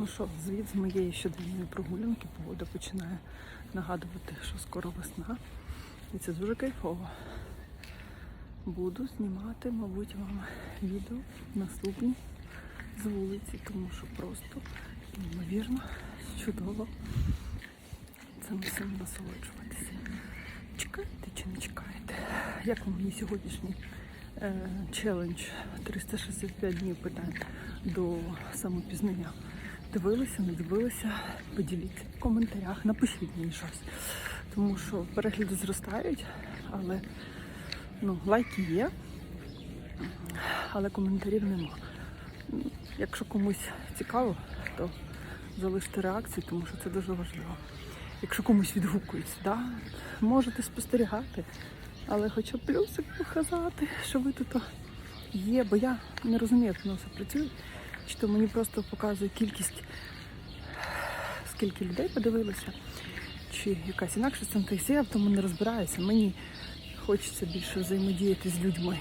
Ну що, звід з моєї щоденної прогулянки погода починає нагадувати, що скоро весна. І це дуже кайфово. Буду знімати, мабуть, вам відео наступні з вулиці, тому що просто неймовірно чудово цим всім насолоджуватися. Чекаєте чи не чекаєте? Як вам мій сьогоднішній е, челендж 365 днів питань до самопізнання? Дивилися, не дивилися? Поділіться в коментарях, напишіть мені щось. Тому що перегляди зростають, але ну, лайки є, але коментарів нема. Якщо комусь цікаво, то залиште реакцію, тому що це дуже важливо. Якщо комусь відгукується, да, можете спостерігати, але хоча б плюсик показати, що ви тут є, бо я не розумію, як воно все працює. Чи то мені просто показує кількість, скільки людей подивилося, чи якась інакша синтезія, тому не розбираюся. Мені хочеться більше взаємодіяти з людьми.